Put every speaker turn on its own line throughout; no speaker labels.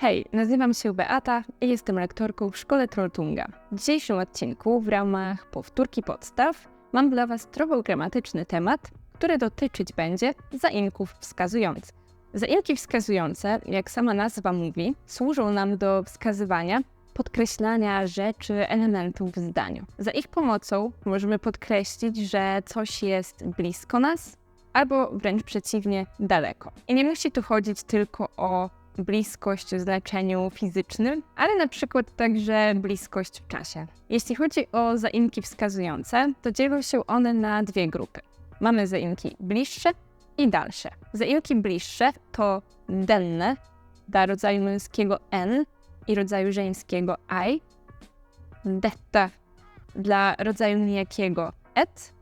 Hej, nazywam się Beata i jestem lektorką w szkole Trolltunga. W dzisiejszym odcinku w ramach powtórki podstaw mam dla Was trochę gramatyczny temat, który dotyczyć będzie zaimków wskazujących. Zaimki wskazujące, jak sama nazwa mówi, służą nam do wskazywania, podkreślania rzeczy, elementów w zdaniu. Za ich pomocą możemy podkreślić, że coś jest blisko nas, albo wręcz przeciwnie, daleko. I nie musi tu chodzić tylko o bliskość w znaczeniu fizycznym, ale na przykład także bliskość w czasie. Jeśli chodzi o zaimki wskazujące, to dzielą się one na dwie grupy. Mamy zaimki bliższe i dalsze. Zaimki bliższe to denne dla rodzaju męskiego n i rodzaju żeńskiego i, detta dla rodzaju nijakiego et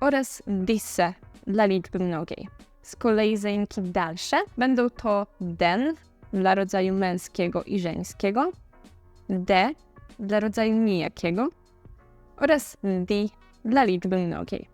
oraz disse dla liczby mnogiej. Z kolei zaimki dalsze będą to den dla rodzaju męskiego i żeńskiego, de dla rodzaju nijakiego oraz di dla liczby mnogiej.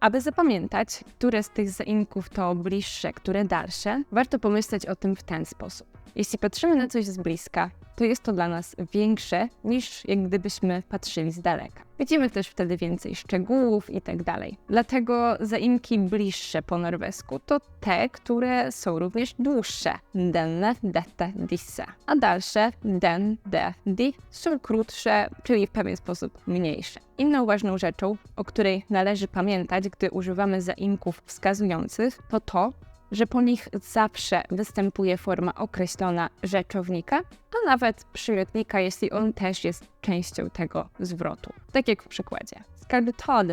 Aby zapamiętać, które z tych zaimków to bliższe, które dalsze, warto pomyśleć o tym w ten sposób. Jeśli patrzymy na coś z bliska, to jest to dla nas większe niż jak gdybyśmy patrzyli z daleka. Widzimy też wtedy więcej szczegółów i tak dalej. Dlatego zaimki bliższe po norwesku to te, które są również dłuższe. Denne, dette, disse. A dalsze, den, de, di są krótsze, czyli w pewien sposób mniejsze. Inną ważną rzeczą, o której należy pamiętać, gdy używamy zaimków wskazujących, to to, że po nich zawsze występuje forma określona rzeczownika, a nawet przymiotnika, jeśli on też jest częścią tego zwrotu. Tak jak w przykładzie. Ska du ta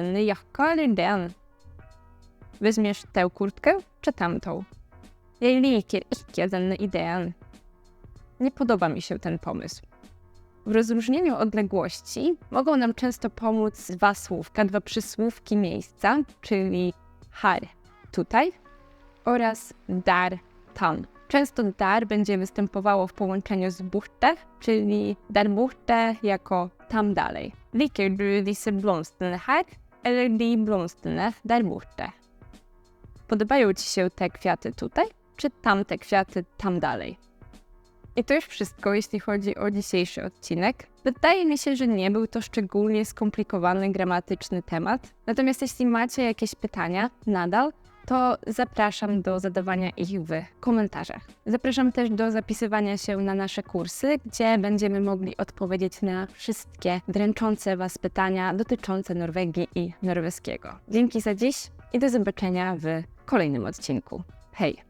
den? Weźmiesz tę kurtkę czy tamtą? Jag liker icke den. Nie podoba mi się ten pomysł. W rozróżnieniu odległości mogą nam często pomóc dwa słówka, dwa przysłówki miejsca, czyli har tutaj oraz dar tan. Często dar będzie występowało w połączeniu z buchte, czyli dar buchte jako tam dalej. Du disse blomsterne här eller de blomsterne där borte? Podobają Ci się te kwiaty tutaj, czy tamte kwiaty tam dalej? I to już wszystko, jeśli chodzi o dzisiejszy odcinek. Wydaje mi się, że nie był to szczególnie skomplikowany gramatyczny temat. Natomiast jeśli macie jakieś pytania nadal, to zapraszam do zadawania ich w komentarzach. Zapraszam też do zapisywania się na nasze kursy, gdzie będziemy mogli odpowiedzieć na wszystkie dręczące Was pytania dotyczące Norwegii i norweskiego. Dzięki za dziś i do zobaczenia w kolejnym odcinku. Hej!